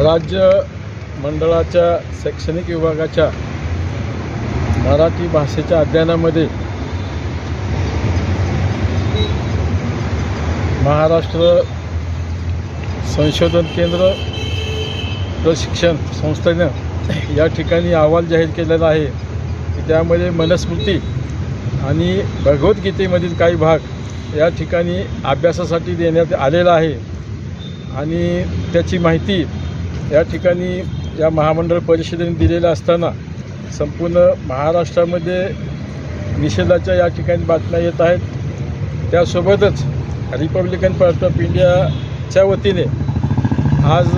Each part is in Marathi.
राज्य मंडळाच्या शैक्षणिक विभागाच्या मराठी भाषेच्या अध्ययनामध्ये महाराष्ट्र संशोधन केंद्र प्रशिक्षण संस्थेनं या ठिकाणी अहवाल जाहीर केलेला आहे. की त्यामध्ये मनस्मृती आणि भगवद्गीतेमधील काही भाग या ठिकाणी अभ्यासासाठी देण्यात आलेला आहे. आणि त्याची माहिती या ठिकाणी या महामंडळ परिषदेने दिलेलं असताना संपूर्ण महाराष्ट्रामध्ये निषेधाच्या या ठिकाणी बातम्या येत आहेत. त्यासोबतच रिपब्लिकन पार्टी ऑफ इंडियाच्या वतीने आज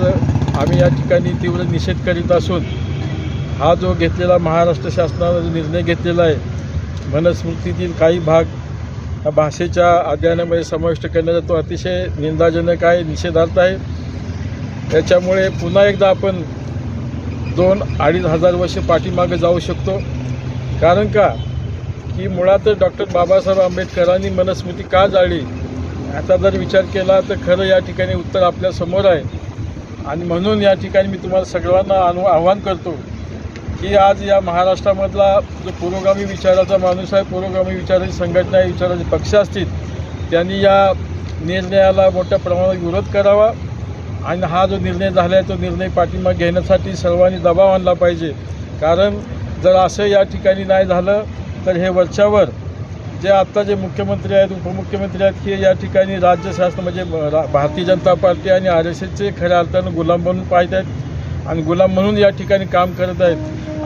आम्ही या ठिकाणी तीव्र निषेध करीत असून हा जो घेतलेला महाराष्ट्र शासनानं जो निर्णय घेतलेला आहे मनस्मृतीतील काही भाग या भाषेच्या अध्ययनामध्ये समाविष्ट करण्याचा तो अतिशय निंदाजनक आहे निषेधार्थ आहे. त्याच्यामुळे पुन्हा एकदा आपण दोन अडीच हजार वर्ष पाठीमागे जाऊ शकतो. कारण का? की मुळातच डॉक्टर बाबासाहेब आंबेडकरांनी मनस्मृती का जाळली? आता जर विचार केला तर खरं या ठिकाणी उत्तर आपल्यासमोर आहे. आणि म्हणून या ठिकाणी मी तुम्हाला सगळ्यांना अनु आव्हान करतो की आज या महाराष्ट्रामधला जो पुरोगामी विचाराचा माणूस आहे पुरोगामी विचाराची संघटना आहे विचाराचे पक्ष असतील त्यांनी या निर्णयाला मोठ्या प्रमाणात विरोध करावा. आणि हा जो निर्णय झाला आहे तो निर्णय पाठिंबा घेण्यासाठी सर्वांनी दबाव आणला पाहिजे. कारण जर असं या ठिकाणी नाही झालं तर हे वरच्यावर जे आत्ता जे मुख्यमंत्री आहेत उपमुख्यमंत्री आहेत हे या ठिकाणी राज्य शासन म्हणजे रा- भारतीय जनता पार्टी आणि आर एस एसचे खऱ्या अर्थानं गुलाम बनून पाहत आहेत आणि गुलाम म्हणून या ठिकाणी काम करत आहेत.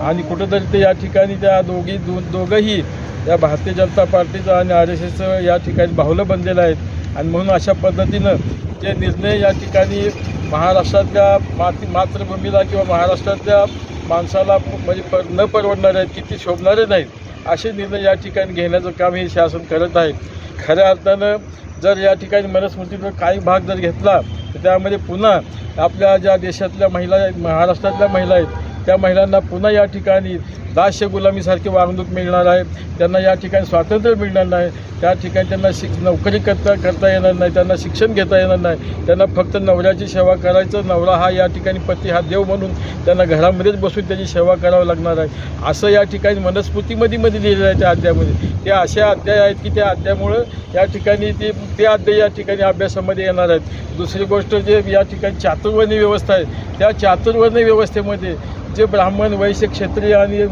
आणि कुठंतरी ते या ठिकाणी त्या दोघी दो दोघंही या भारतीय जनता पार्टीचं आणि आर एस एसचं या ठिकाणी बाहुलं बनलेलं आहेत. आणि म्हणून अशा पद्धतीनं ते निर्णय या ठिकाणी महाराष्ट्रातल्या माती मातृभूमीला किंवा महाराष्ट्रातल्या माणसाला म्हणजे पर न परवडणारे आहेत किती शोभणारे नाहीत असे निर्णय या ठिकाणी घेण्याचं काम हे शासन करत आहे. खऱ्या अर्थानं जर या ठिकाणी मनस्मृतीचा काही भाग जर घेतला तर त्यामध्ये पुन्हा आपल्या ज्या देशातल्या महिला आहेत महाराष्ट्रातल्या महिला आहेत त्या महिलांना पुन्हा या ठिकाणी दास्य गुलामीसारखे वागणूक मिळणार आहे. त्यांना या ठिकाणी स्वातंत्र्य मिळणार नाही. त्या ठिकाणी त्यांना शिक नोकरी करता करता येणार नाही. त्यांना शिक्षण घेता येणार नाही. त्यांना फक्त नवऱ्याची सेवा करायचं. नवरा हा या ठिकाणी पती हा देव म्हणून त्यांना घरामध्येच बसून त्याची सेवा करावं लागणार आहे. असं या ठिकाणी मनस्मृतीमध्ये मध्ये लिहिलेलं आहे त्या अध्यायामध्ये. ते असे अध्याय आहेत की त्या अध्यायामुळं या ठिकाणी ते ते अध्याय या ठिकाणी अभ्यासामध्ये येणार आहेत. दुसरी गोष्ट जे या ठिकाणी चातुर्वर्णी व्यवस्था आहे. त्या चातुर्वर्णी व्यवस्थेमध्ये जे ब्राह्मण वैश्य क्षत्रिय आणि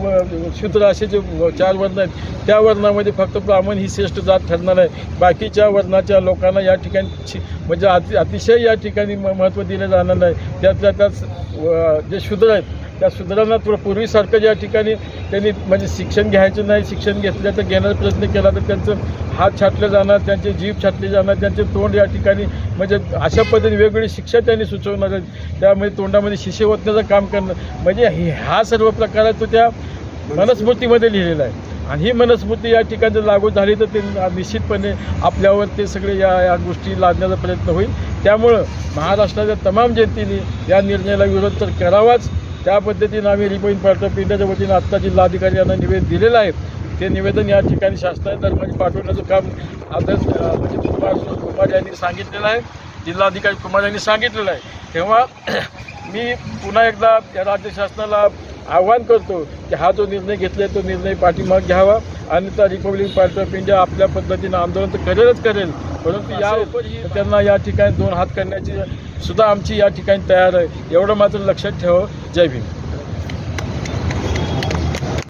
शूद्र असे जे चार वर्ण आहेत त्या वर्णामध्ये फक्त ब्राह्मण ही श्रेष्ठ जात ठरणार आहे. बाकीच्या वर्णाच्या लोकांना या ठिकाणी म्हणजे अति अतिशय या ठिकाणी म- महत्त्व दिलं जाणार नाही. त्यातल्या त्यात व- जे शूद्र आहेत त्या शूद्रांना थोडं पूर्वीसारखं या ठिकाणी त्यांनी म्हणजे शिक्षण घ्यायचं नाही शिक्षण घेतलं तर घेण्याचा प्रयत्न केला तर त्यांचं हात छाटले जाणार त्यांचे जीभ छाटले जाणार त्यांचे तोंड या ठिकाणी म्हणजे अशा पद्धतीने वेगवेगळी शिक्षा त्यांनी सुचवणार आहेत. त्यामुळे तोंडामध्ये शिशे ओतण्याचं काम करणं म्हणजे हे- हा सर्व प्रकार आहे तो त्या मनस्मृतीमध्ये लिहिलेला आहे. आणि ही मनस्मृती या ठिकाणी जर लागू झाली तर ते निश्चितपणे आपल्यावर ते सगळे या या गोष्टी लादण्याचा प्रयत्न होईल. त्यामुळं महाराष्ट्राच्या तमाम जनतेने या निर्णयाला विरोध तर करावाच. त्या पद्धतीनं आम्ही रिपोईन पार्टी ऑफ इंडियाच्या वतीनं आत्ता जिल्हाधिकारी यांना निवेदन दिलेलं आहे. ते निवेदन या ठिकाणी शासनाच्या पाठवण्याचं काम आता म्हणजे कुमार कुमार यांनी सांगितलेलं आहे. जिल्हाधिकारी कुमार यांनी सांगितलेलं आहे. तेव्हा मी पुन्हा एकदा या राज्य शासनाला आव्हान करतो की हा जो निर्णय घेतला तो निर्णय पाठीमाग घ्यावा आणि त्या रिपब्लिक पार्टी ऑफ इंडिया आपल्या पद्धतीनं आंदोलन तर करेलच करेल. परंतु या त्यांना या ठिकाणी दोन हात करण्याची सुद्धा आमची या ठिकाणी तयार आहे. एवढं मात्र लक्षात ठेवावं जय भीम.